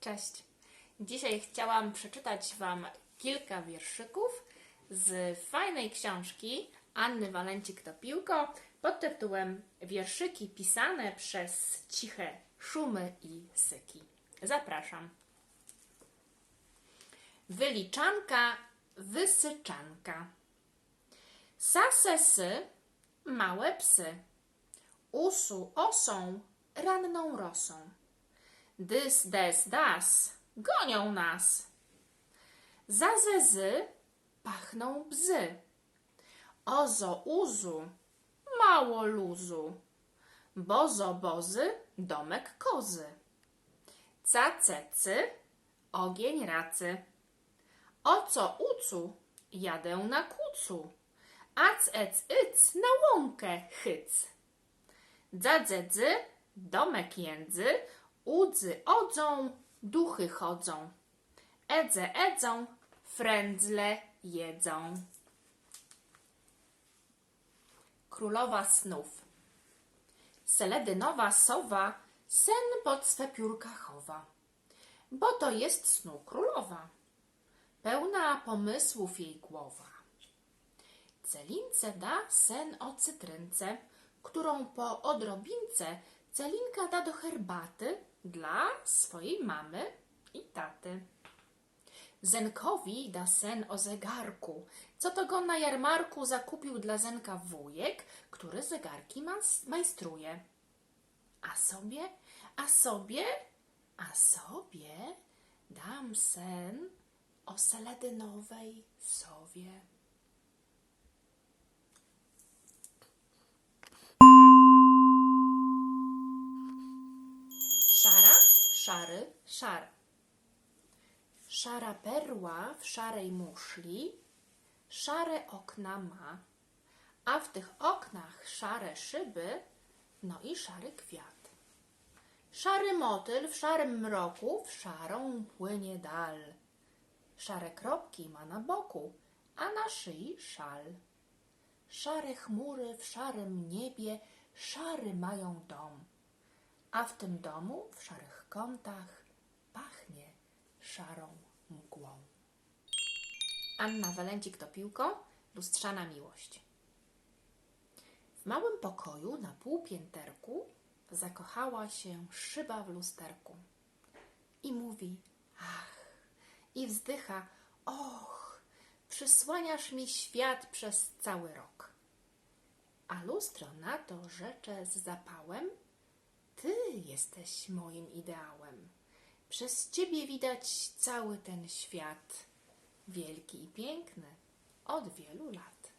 Cześć. Dzisiaj chciałam przeczytać Wam kilka wierszyków z fajnej książki Anny Walencik-Topiłko pod tytułem Wierszyki pisane przez ciche szumy i syki. Zapraszam. Wyliczanka, wysyczanka. Sasesy, małe psy. Usu, osą, ranną rosą. Dys, des, das, gonią nas. Zazezy, pachną bzy. Ozo, uzu, mało luzu. Bozo, bozy, domek kozy. Cacecy, ogień racy. Oco, ucu, jadę na kucu. Ac, ec, yc, na łąkę hyc. Dzadzedzy, domek jędzy, udzy odzą, duchy chodzą. Edze edzą, frędzle jedzą. Królowa snów. Seledynowa sowa sen pod swe piórka chowa, bo to jest snu królowa, pełna pomysłów jej głowa. Celince da sen o cytrynce, którą po odrobince Celinka da do herbaty dla swojej mamy i taty. Zenkowi da sen o zegarku, co to go na jarmarku zakupił dla Zenka wujek, który zegarki majstruje. A sobie, a sobie, a sobie dam sen o seledynowej sowie. Szary, szar. Szara perła w szarej muszli szare okna ma, a w tych oknach szare szyby, no i szary kwiat. Szary motyl w szarym mroku w szarą płynie dal. Szare kropki ma na boku, a na szyi szal. Szare chmury w szarym niebie szary mają dom a w tym domu w szarych kątach pachnie szarą mgłą. Anna Walencik-Topiłko, Lustrzana Miłość. W małym pokoju na półpięterku zakochała się szyba w lusterku i mówi ach i wzdycha och, przysłaniasz mi świat przez cały rok. A lustro na to rzecze z zapałem ty jesteś moim ideałem. Przez ciebie widać cały ten świat, wielki i piękny, od wielu lat.